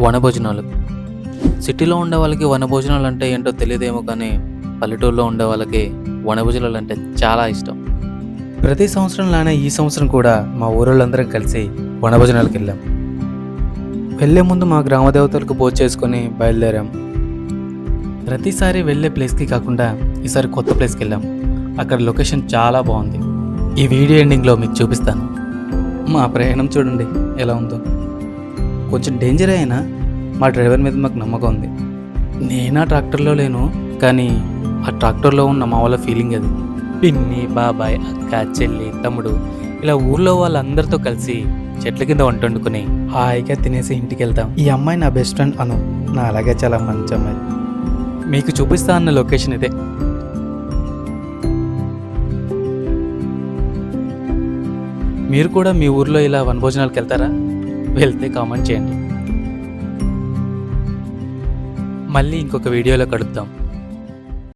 వనభోజనాలు. సిటీలో ఉండే వాళ్ళకి వనభోజనాలు అంటే ఏంటో తెలియదేమో కానీ పల్లెటూరులో ఉండే వాళ్ళకి వనభోజనాలు అంటే చాలా ఇష్టం. ప్రతి సంవత్సరంలానే ఈ సంవత్సరం కూడా మా ఊరోళ్ళందరం కలిసి వనభోజనాలకు వెళ్ళాం. వెళ్ళే ముందు మా గ్రామ దేవతలకు పూజ చేసుకొని బయలుదేరాం. ప్రతిసారి వెళ్ళే ప్లేస్కి కాకుండా ఈసారి కొత్త ప్లేస్కి వెళ్ళాం. అక్కడ లొకేషన్ చాలా బాగుంది. ఈ వీడియో ఎండింగ్లో మీకు చూపిస్తాను. మా ప్రయాణం చూడండి ఎలా ఉందో. కొంచెం డేంజర్ అయినా మా డ్రైవర్ మీద మాకు నమ్మకం ఉంది. నేనా ట్రాక్టర్లో లేను కానీ ఆ ట్రాక్టర్లో ఉన్న మా వాళ్ళ ఫీలింగ్ అది. పిన్ని బాబాయ్ అక్క చెల్లి తమ్ముడు ఇలా ఊర్లో వాళ్ళందరితో కలిసి చెట్ల కింద వంట వండుకుని హాయిగా తినేసి ఇంటికి వెళ్తాం ఈ అమ్మాయి నా బెస్ట్ ఫ్రెండ్ అను. నా అలాగే చాలా మంచి అమ్మాయి. మీకు చూపిస్తా అన్న లొకేషన్ ఇదే. మీరు కూడా మీ ఊర్లో ఇలా వనభోజనాలకు వెళ్తారా? వెళ్తే కామెంట్ చేయండి. మళ్ళీ ఇంకొక వీడియోలో కలుద్దాం.